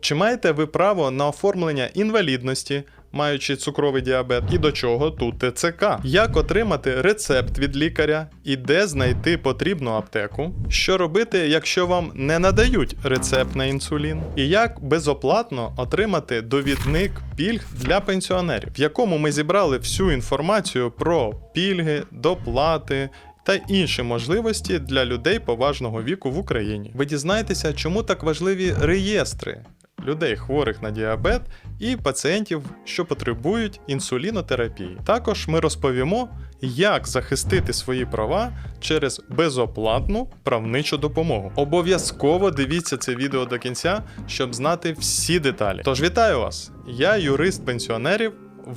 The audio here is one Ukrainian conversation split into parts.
Чи маєте ви право на оформлення інвалідності, маючи цукровий діабет, і до чого тут ТЦК? Як отримати рецепт від лікаря і де знайти потрібну аптеку? Що робити, якщо вам не надають рецепт на інсулін? І як безоплатно отримати довідник пільг для пенсіонерів, в якому ми зібрали всю інформацію про пільги, доплати та інші можливості для людей поважного віку в Україні. Ви дізнаєтеся, чому так важливі реєстри людей, хворих на діабет, і пацієнтів, що потребують інсулінотерапії. Також ми розповімо, як захистити свої права через безоплатну правничу допомогу. Обов'язково дивіться це відео до кінця, щоб знати всі деталі. Тож вітаю вас! Я юрист пенсіонерів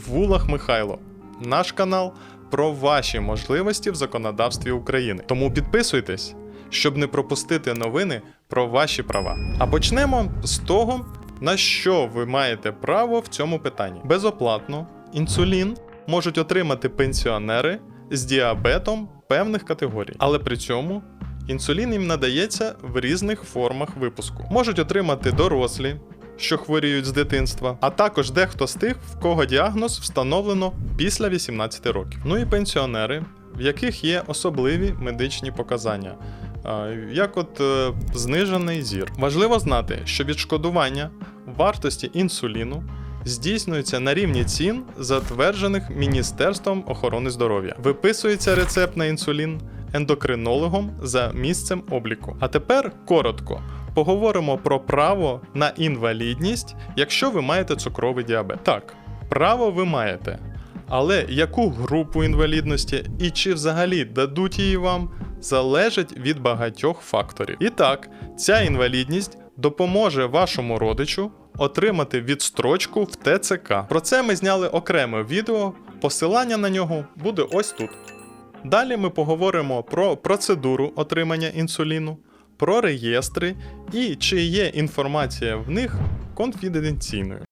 Вулах Михайло. Наш канал про ваші можливості в законодавстві України. Тому підписуйтесь, щоб не пропустити новини про ваші права. А почнемо з того, на що ви маєте право в цьому питанні. Безоплатно інсулін можуть отримати пенсіонери з діабетом певних категорій, але при цьому інсулін їм надається в різних формах випуску. Можуть отримати дорослі, що хворіють з дитинства, а також дехто з тих, в кого діагноз встановлено після 18 років. Ну і пенсіонери, в яких є особливі медичні показання. Як от е, знижений зір. Важливо знати, що відшкодування вартості інсуліну здійснюється на рівні цін, затверджених Міністерством охорони здоров'я. Виписується рецепт на інсулін ендокринологом за місцем обліку. А тепер коротко. Поговоримо про право на інвалідність, якщо ви маєте цукровий діабет. Так, право ви маєте. Але яку групу інвалідності і чи взагалі дадуть її вам, залежить від багатьох факторів. І так, ця інвалідність допоможе вашому родичу отримати відстрочку в ТЦК. Про це ми зняли окреме відео, посилання на нього буде ось тут. Далі ми поговоримо про процедуру отримання інсуліну, про реєстри і чи є інформація в них конфіденційною.